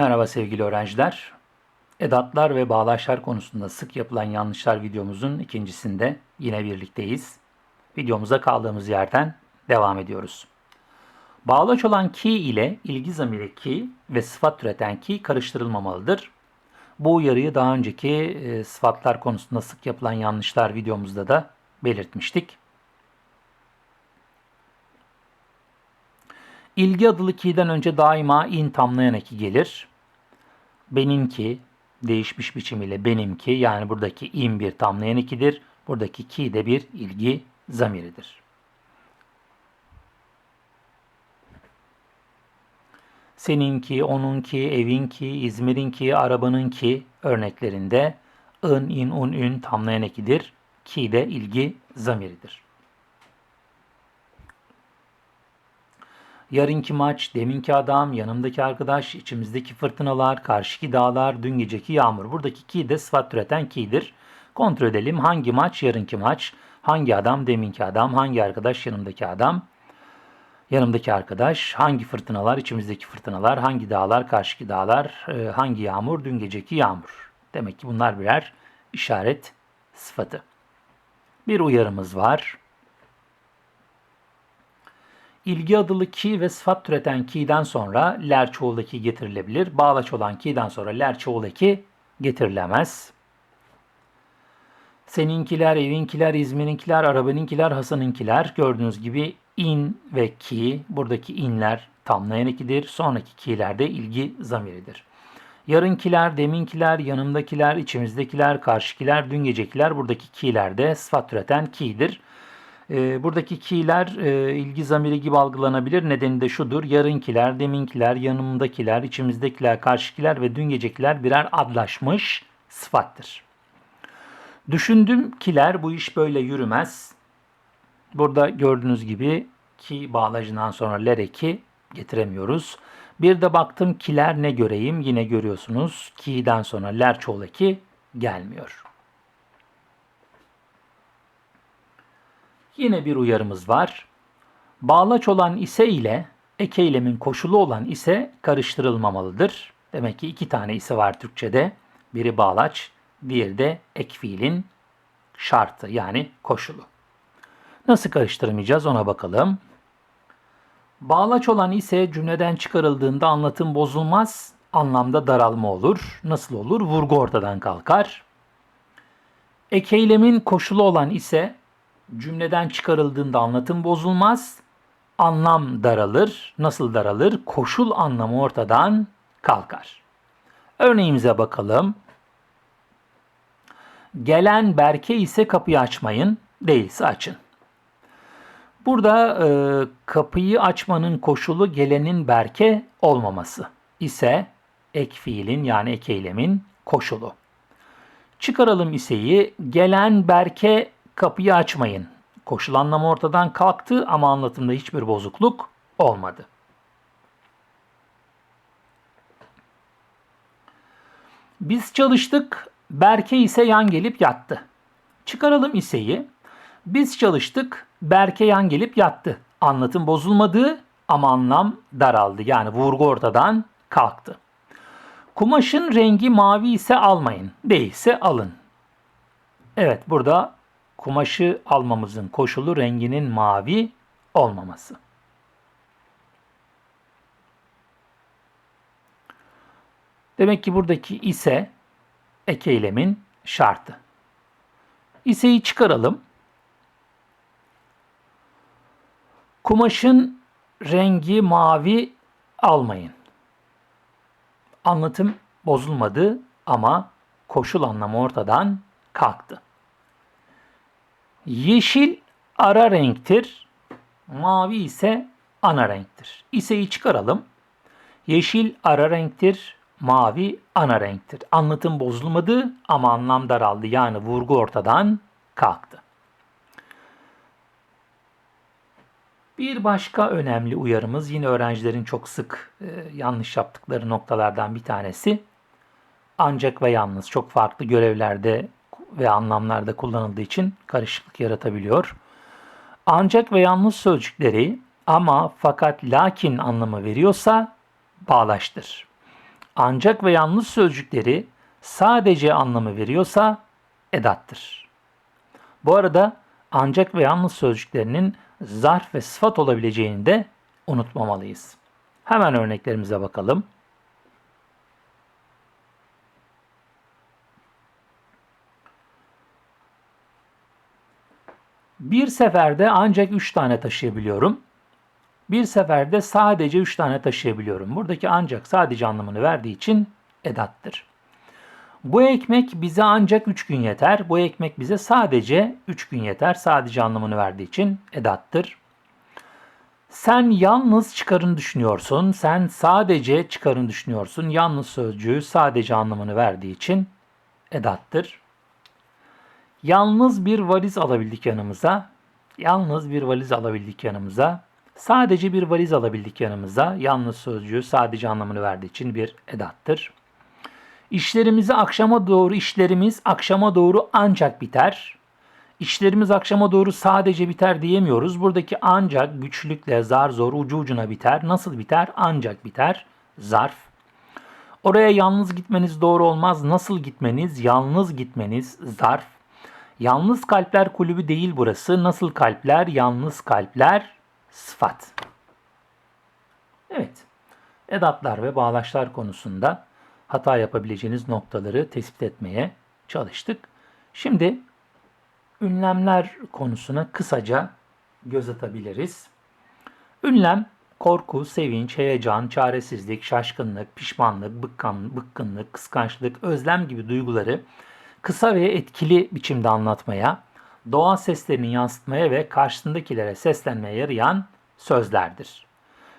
Merhaba sevgili öğrenciler. Edatlar ve bağlaçlar konusunda sık yapılan yanlışlar videomuzun ikincisinde yine birlikteyiz. Videomuza kaldığımız yerden devam ediyoruz. Bağlaç olan ki ile ilgi zamiri ki ve sıfat türeten ki karıştırılmamalıdır. Bu uyarıyı daha önceki e, sıfatlar konusunda sık yapılan yanlışlar videomuzda da belirtmiştik. İlgi adılı ki'den önce daima in tamlayan eki gelir. Benimki değişmiş biçimiyle benimki yani buradaki in bir tamlayan ekidir. Buradaki ki de bir ilgi zamiridir. Seninki, onunki, evinki, İzmir'inki, arabanınki örneklerinde ın, in, un, ün tamlayan ekidir. Ki de ilgi zamiridir. Yarınki maç, deminki adam, yanımdaki arkadaş, içimizdeki fırtınalar, karşıki dağlar, dün geceki yağmur. Buradaki ki de sıfat türeten ki'dir. Kontrol edelim hangi maç, yarınki maç, hangi adam, deminki adam, hangi arkadaş, yanımdaki adam, yanımdaki arkadaş, hangi fırtınalar, içimizdeki fırtınalar, hangi dağlar, karşıki dağlar, e, hangi yağmur, dün geceki yağmur. Demek ki bunlar birer işaret sıfatı. Bir uyarımız var. İlgi adılı ki ve sıfat türeten ki'den sonra ler çoğul eki getirilebilir. Bağlaç olan ki'den sonra ler çoğul eki getirilemez. Seninkiler, evinkiler, İzmir'inkiler, arabanınkiler, Hasan'ınkiler gördüğünüz gibi in ve ki buradaki inler tamlayan ekidir. Sonraki ki'ler de ilgi zamiridir. Yarınkiler, deminkiler, yanımdakiler, içimizdekiler, karşıkiler, dün gecekiler buradaki ki'ler de sıfat türeten ki'dir. E, buradaki ki'ler e, ilgi zamiri gibi algılanabilir. Nedeni de şudur. Yarınkiler, deminkiler, yanımdakiler, içimizdekiler, karşıkiler ve dün gecekiler birer adlaşmış sıfattır. Düşündüm kiler bu iş böyle yürümez. Burada gördüğünüz gibi ki bağlacından sonra ler eki getiremiyoruz. Bir de baktım kiler ne göreyim yine görüyorsunuz. Ki'den sonra ler çoğul eki gelmiyor. Yine bir uyarımız var. Bağlaç olan ise ile ek eylemin koşulu olan ise karıştırılmamalıdır. Demek ki iki tane ise var Türkçe'de. Biri bağlaç, diğeri de ek fiilin şartı yani koşulu. Nasıl karıştırmayacağız ona bakalım. Bağlaç olan ise cümleden çıkarıldığında anlatım bozulmaz, anlamda daralma olur. Nasıl olur? Vurgu ortadan kalkar. Ek eylemin koşulu olan ise cümleden çıkarıldığında anlatım bozulmaz, anlam daralır. Nasıl daralır? Koşul anlamı ortadan kalkar. Örneğimize bakalım. Gelen Berke ise kapıyı açmayın, değilse açın. Burada e, kapıyı açmanın koşulu gelenin Berke olmaması ise ek fiilin yani ek eylemin koşulu. Çıkaralım iseyi gelen Berke kapıyı açmayın. Koşul anlamı ortadan kalktı ama anlatımda hiçbir bozukluk olmadı. Biz çalıştık, Berke ise yan gelip yattı. Çıkaralım iseyi. Biz çalıştık, Berke yan gelip yattı. Anlatım bozulmadı ama anlam daraldı. Yani vurgu ortadan kalktı. Kumaşın rengi mavi ise almayın. Değilse alın. Evet burada kumaşı almamızın koşulu renginin mavi olmaması. Demek ki buradaki ise ek eylemin şartı. İseyi çıkaralım. Kumaşın rengi mavi almayın. Anlatım bozulmadı ama koşul anlamı ortadan kalktı. Yeşil ara renktir. Mavi ise ana renktir. İseyi çıkaralım. Yeşil ara renktir. Mavi ana renktir. Anlatım bozulmadı ama anlam daraldı. Yani vurgu ortadan kalktı. Bir başka önemli uyarımız yine öğrencilerin çok sık e, yanlış yaptıkları noktalardan bir tanesi. Ancak ve yalnız çok farklı görevlerde ve anlamlarda kullanıldığı için karışıklık yaratabiliyor. Ancak ve yalnız sözcükleri ama fakat lakin anlamı veriyorsa bağlaştır. ancak ve yalnız sözcükleri sadece anlamı veriyorsa edattır. Bu arada ancak ve yalnız sözcüklerinin zarf ve sıfat olabileceğini de unutmamalıyız. Hemen örneklerimize bakalım. Bir seferde ancak 3 tane taşıyabiliyorum. Bir seferde sadece 3 tane taşıyabiliyorum. Buradaki ancak sadece anlamını verdiği için edattır. Bu ekmek bize ancak 3 gün yeter. Bu ekmek bize sadece 3 gün yeter. Sadece anlamını verdiği için edattır. Sen yalnız çıkarın düşünüyorsun. Sen sadece çıkarın düşünüyorsun. Yalnız sözcüğü sadece anlamını verdiği için edattır. Yalnız bir valiz alabildik yanımıza. Yalnız bir valiz alabildik yanımıza. Sadece bir valiz alabildik yanımıza. Yalnız sözcüğü sadece anlamını verdiği için bir edattır. İşlerimizi akşama doğru işlerimiz akşama doğru ancak biter. İşlerimiz akşama doğru sadece biter diyemiyoruz. Buradaki ancak güçlükle zar zor ucu ucuna biter. Nasıl biter? Ancak biter. Zarf. Oraya yalnız gitmeniz doğru olmaz. Nasıl gitmeniz? Yalnız gitmeniz zarf. Yalnız kalpler kulübü değil burası. Nasıl kalpler? Yalnız kalpler sıfat. Evet. Edatlar ve bağlaçlar konusunda hata yapabileceğiniz noktaları tespit etmeye çalıştık. Şimdi ünlemler konusuna kısaca göz atabiliriz. Ünlem korku, sevinç, heyecan, çaresizlik, şaşkınlık, pişmanlık, bıkkan, bıkkınlık, kıskançlık, özlem gibi duyguları kısa ve etkili biçimde anlatmaya, doğa seslerini yansıtmaya ve karşısındakilere seslenmeye yarayan sözlerdir.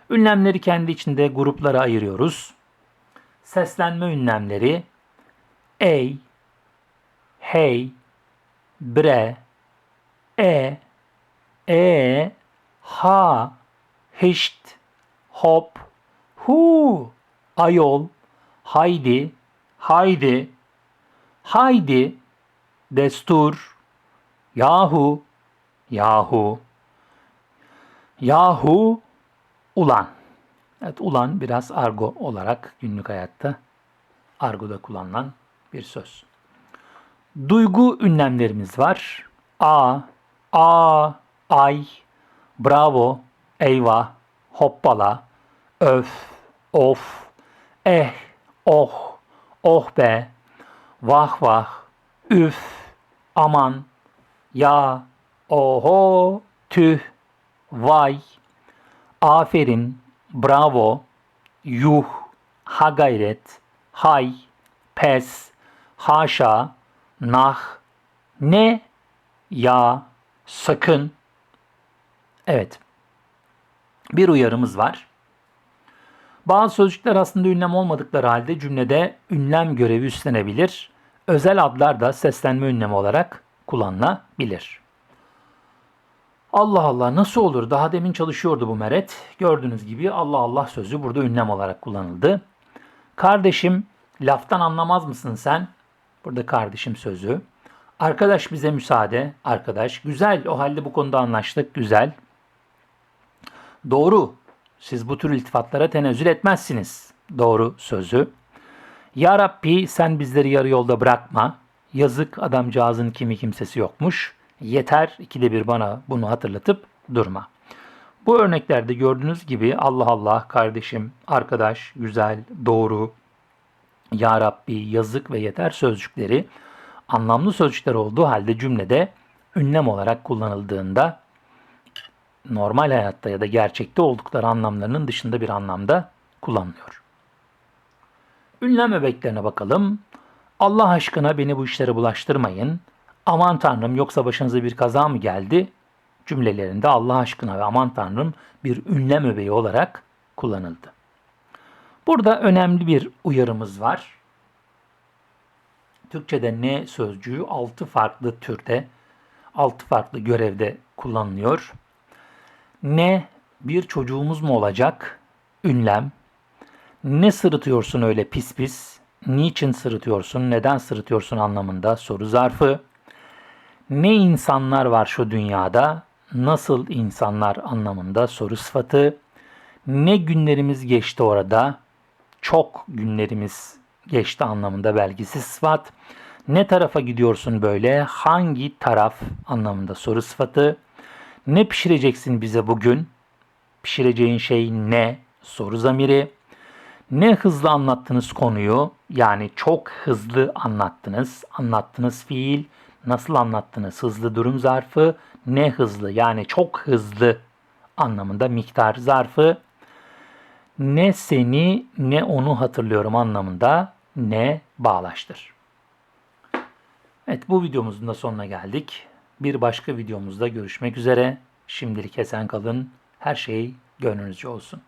Ünlemleri kendi içinde gruplara ayırıyoruz. Seslenme ünlemleri ey, hey, bre, e, e, ha, hişt, hop, hu, ayol, haydi, haydi, haydi, destur, yahu, yahu, yahu, ulan. Evet ulan biraz argo olarak günlük hayatta argoda kullanılan bir söz. Duygu ünlemlerimiz var. A, a, ay, bravo, eyvah, hoppala, öf, of, eh, oh, oh be, vah vah, üf, aman, ya, oho, tüh, vay, aferin, bravo, yuh, ha gayret, hay, pes, haşa, nah, ne, ya, sakın. Evet. Bir uyarımız var. Bazı sözcükler aslında ünlem olmadıkları halde cümlede ünlem görevi üstlenebilir. Özel adlar da seslenme ünlemi olarak kullanılabilir. Allah Allah nasıl olur? Daha demin çalışıyordu bu meret. Gördüğünüz gibi Allah Allah sözü burada ünlem olarak kullanıldı. Kardeşim laftan anlamaz mısın sen? Burada kardeşim sözü. Arkadaş bize müsaade. Arkadaş güzel o halde bu konuda anlaştık. Güzel. Doğru. Siz bu tür iltifatlara tenezzül etmezsiniz. Doğru sözü. Ya Rabbi sen bizleri yarı yolda bırakma. Yazık adamcağızın kimi kimsesi yokmuş. Yeter ikide bir bana bunu hatırlatıp durma. Bu örneklerde gördüğünüz gibi Allah Allah, kardeşim, arkadaş, güzel, doğru, Ya Rabbi, yazık ve yeter sözcükleri anlamlı sözcükler olduğu halde cümlede ünlem olarak kullanıldığında normal hayatta ya da gerçekte oldukları anlamlarının dışında bir anlamda kullanılıyor. Ünlem öbeklerine bakalım. Allah aşkına beni bu işlere bulaştırmayın. Aman Tanrım yoksa başınıza bir kaza mı geldi? Cümlelerinde Allah aşkına ve aman Tanrım bir ünlem öbeği olarak kullanıldı. Burada önemli bir uyarımız var. Türkçe'de ne sözcüğü altı farklı türde, altı farklı görevde kullanılıyor. Ne bir çocuğumuz mu olacak? Ünlem. Ne sırıtıyorsun öyle pis pis? Niçin sırıtıyorsun? Neden sırıtıyorsun anlamında soru zarfı. Ne insanlar var şu dünyada? Nasıl insanlar anlamında soru sıfatı. Ne günlerimiz geçti orada? çok günlerimiz geçti anlamında belgisiz sıfat. Ne tarafa gidiyorsun böyle? Hangi taraf anlamında soru sıfatı. Ne pişireceksin bize bugün? Pişireceğin şey ne? Soru zamiri. Ne hızlı anlattınız konuyu? Yani çok hızlı anlattınız. Anlattınız fiil. Nasıl anlattınız? Hızlı durum zarfı. Ne hızlı? Yani çok hızlı anlamında miktar zarfı. Ne seni ne onu hatırlıyorum anlamında ne bağlaştır. Evet bu videomuzun da sonuna geldik. Bir başka videomuzda görüşmek üzere. Şimdilik esen kalın. Her şey gönlünüzce olsun.